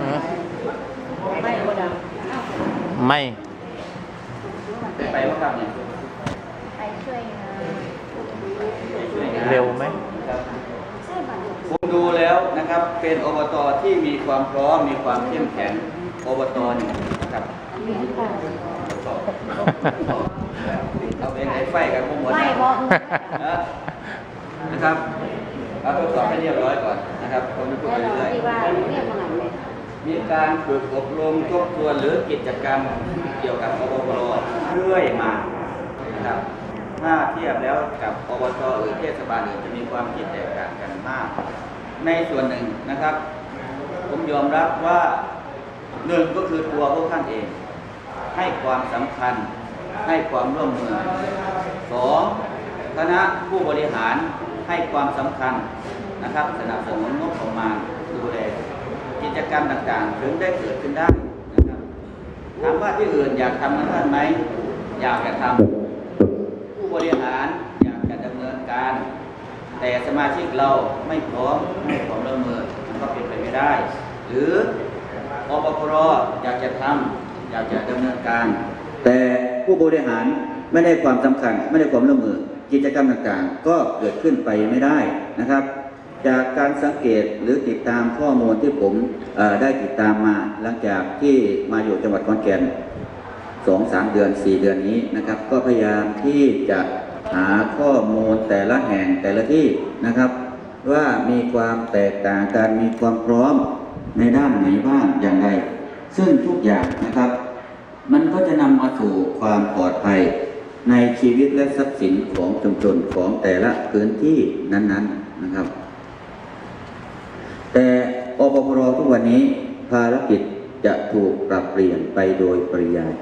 อืมไม่ก็ดังไม่ ไปว่าครับเนี่ยไปช่วยงานช่วยงานเร็วไหม ครับใช่บัตรผมดูแล้วนะครับ เป็นอบตที่มีความพร้อม มีความเข้มแข็ง อบตหนึ่งนะครับ เหรียญค่ะเอาเป็นไอ้ไฟกันพวกหมดไม่นะบอกนะนะครับ เอาทดสอบให้เรียบร้อยก่อน นะครับผมจะพูดแล้วไปเราเรื่อยที่ว่าเรียกมาหลังเลยๆมีการฝึกอบรมทบทวนหรือกิจกรรมเกี่ยวกับอบตเรื่อยมานะครับถ้าเทียบแล้วกับอบตหรือเทศบาลอื่นจะมีความคิดแตกต่างกันมาก ในส่วนหนึ่งนะครับ ผมยอมรับว่าหนึ่งก็คือตัวพวกท่านเอง ให้ความสำคัญให้ความร่วมมือสองคณะผู้บริหารให้ความสำคัญ นะครับสนับสนุนงบประมาณดูแลกิจกรรมต่างๆ ถึงได้เกิดขึ้นได้นะครับถามว่าที่อื่นอยากทำกันท่านไหมอยากจะทำผู้บริหารอยากจะดำเนินการ แต่สมาชิกเราไม่พร้อมให้ความร่วมมือมันก็เป็นไปไม่ได้ หรืออปพรอยากจะทำอยากจะดำเนินการ แต่ผู้บริหารไม่ได้ความสำคัญ ไม่ได้ความร่วมมือกิจกรรมต่างๆ ก็เกิดขึ้นไปไม่ได้นะครับ จากการสังเกตหรือติดตามข้อมูลที่ผมได้ติดตามมาหลังจากที่มาอยู่จังหวัดขอนแก่นสองสามเดือนสี่เดือนนี้นะครับ ก็พยายามที่จะหาข้อมูลแต่ละแห่งแต่ละที่นะครับ ว่ามีความแตกต่างกันมีความพร้อมในด้านไหนบ้างอย่างไร ซึ่งทุกอย่างนะครับ มันก็จะนำมาสู่ความปลอดภัยในชีวิตและทรัพย์สินของชุมชนของแต่ละพื้นที่นั้น ๆนะครับ แต่อปพรทุกวันนี้ภารกิจจะถูกปรับเปลี่ยนไปโดยปริยาย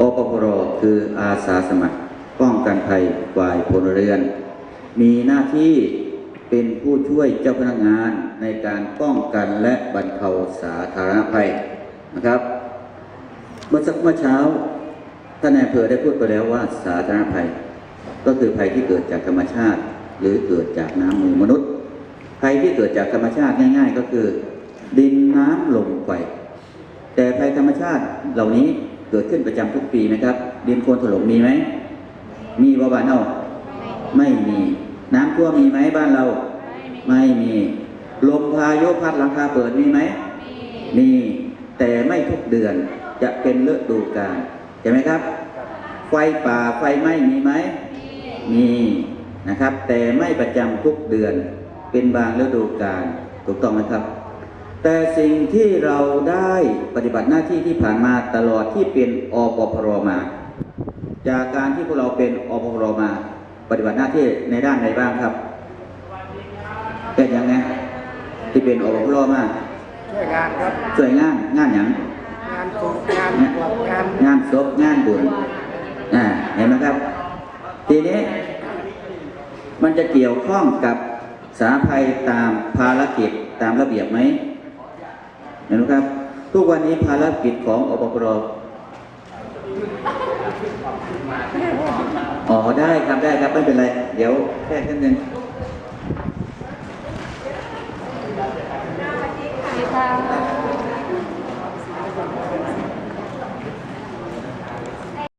อปพรคืออาสาสมัครป้องกันภัยฝ่ายพลเรือน มีหน้าที่เป็นผู้ช่วยเจ้าพนักงานในการป้องกันและบรรเทาสาธารณภัยนะครับ เมื่อสักเมื่อเช้าท่านนายอำเภอได้พูดไปแล้วว่าสาธารณภัย ก็คือภัยที่เกิดจากธรรมชาติ หรือเกิดจากน้ำมือมนุษย์ ภัยที่เกิดจากธรรมชาติง่าย ๆ ก็คือ ดินน้ำลมไฟแต่ภัยธรรมชาติเหล่านี้เกิดขึ้นประจำทุกปีไหมครับ ดินโคลนถล่มมีไหม มีบ่บ้านเราไม่มี น้ำท่วมมีไหมบ้านเรา ไม่มี ลมพายุพัดหลังคาเปิดมีไหมมีแต่ไม่ทุกเดือนจะเป็นฤดูกาลใช่ไหมครับ ไฟป่าไฟไหม้มีไหมมีนะครับ แต่ไม่ประจำทุกเดือน เป็นบางฤดูกาลถูกต้องไหมครับ แต่สิ่งที่เราได้ปฏิบัติหน้าที่ที่ผ่านมาตลอดที่เป็นอปพรมา จากการที่พวกเราเป็นอปพรมา ปฏิบัติหน้าที่ในด้านใดบ้างครับเป็นยังไงที่เป็นอปพรมาช่วยงานครับช่วยงานงานอย่างงานศพงานบวชงานงานศพงานบุญอ่าเห็นไหมครับ ทีนี้มันจะเกี่ยวข้องกับ สาภัยตามภารกิจตามระเบียบไหมเห็นไหมครับ ทุกวันนี้ภารกิจของอปพรอ๋อได้ครับได้ครับไม่เป็นไร เดี๋ยวแค่แค่นึง